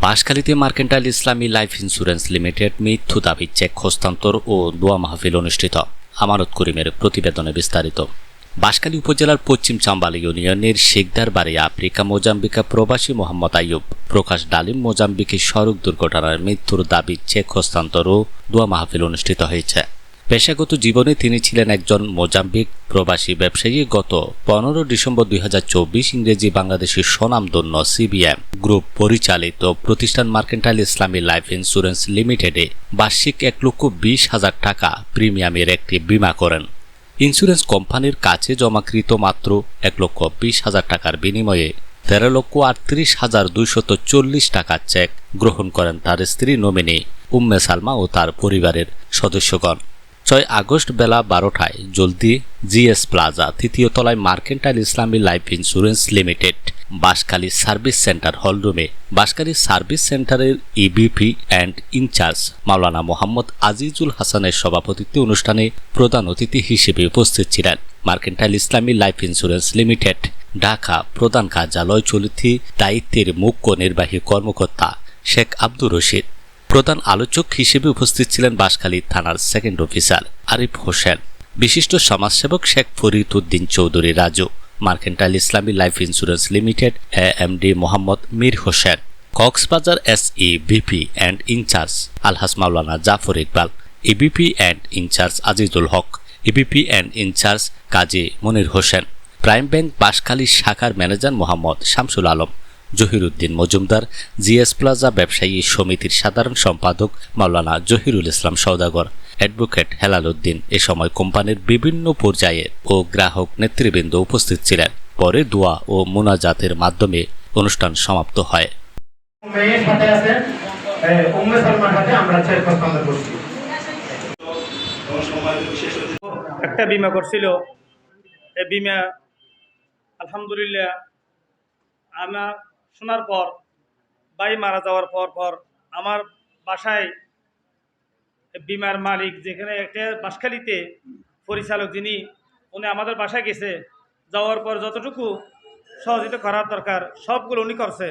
বাঁশখালীতে mercantile Islami life insurance limited মৃত্যু দাবি check হস্তান্তর ও দোয়া মাহফিল অনুষ্ঠিত। আমানত করিমের প্রতিবেদনে বিস্তারিত। বাঁশখালী উপজেলার পশ্চিম চাম্বাল ইউনিয়নের শেখদার বাড়ি আফ্রিকা মোজাম্বিকা প্রবাসী মোহাম্মদ আইয়ুব, প্রকাশ ডালিম মোজাম্বিকে সড়ক দুর্ঘটনার মৃত্যুর দাবি চেক হস্তান্তর ও দোয়া মাহফিল অনুষ্ঠিত হয়েছে। পেশাগত জীবনে তিনি ছিলেন একজন মোজাম্বিক প্রবাসী ব্যবসায়ী গত পনেরো ডিসেম্বর দুই হাজার চব্বিশ ইংরেজি বাংলাদেশের স্বনামধন্য সিবিএম গ্রুপ পরিচালিত প্রতিষ্ঠান মার্কেন্টাইল ইসলামী লাইফ ইন্স্যুরেন্স লিমিটেডে বার্ষিক এক লক্ষ বিশ হাজার টাকা প্রিমিয়ামের একটি বীমা করেন। ইন্স্যুরেন্স কোম্পানির কাছে জমাকৃত মাত্র এক লক্ষ বিশ হাজার টাকার বিনিময়ে তেরো লক্ষ আটত্রিশ হাজার দুইশত চল্লিশ টাকার চেক গ্রহণ করেন তার স্ত্রী নমিনী, উম্মে সালমা ও তার পরিবারের সদস্যগণ। ছয় আগস্ট বেলা বারোটায় জলদি জিএস প্লাজা তৃতীয় তলায় mercantile Islami life insurance limited, Banshkhali service centre হলরুমে Banshkhali service সেন্টারের EBP and incharge Maulana Mohammad Azizul হাসানের সভাপতিত্বে অনুষ্ঠানে প্রধান অতিথি হিসেবে উপস্থিত ছিলেন mercantile Islami life insurance limited, Dhaka প্রধান কার্যালয় চলতি দায়িত্বের মুখ্য নির্বাহী কর্মকর্তা শেখ আব্দুর রশিদ। প্রধান আলোচক হিসেবে উপস্থিত ছিলেন বাঁশখালী থানার সেকেন্ড অফিসার আরিফ হোসেন। বিশিষ্ট সমাজসেবক Sheikh Farid Uddin Chowdhury Raju. Mercantile Islami life insurance limited A M D Mohammad Mir Hossain. Cox's Bazar SE BP and incharge Alhaj Maulana Jafar Iqbal. EBP and incharge Azizul Haque. EBP and incharge Kazi Monir Hossain. Prime bank Banshkhali শাখার manager Mohammad Shamsul Alam. Jahiruddin Majumder GS plaza ব্যবসায়ী সমিতির সাধারণ সম্পাদক Maulana Jahirul Islam Saudagar advocate Helal Uddin এ সময় কোম্পানির বিভিন্ন পর্যায়ে ও গ্রাহক নেতৃবৃন্দ উপস্থিত ছিলেন। পরে দোয়া ও মোনাজাতের মাধ্যমে অনুষ্ঠান সমাপ্ত হয়। এ, একটা বিমা করছিল। এই বিমা আলহামদুলিল্লাহ আমার শোনার পর, বাড়ি মারা যাওয়ার পর পর আমার বাসায় বিমার মালিক যেখানে একটা বাসখালিতে পরিচালক যিনি, উনি আমাদের বাসায় গেছে। যাওয়ার পর যতটুকু সহযোগিতা করার দরকার, সবগুলো উনি করছে।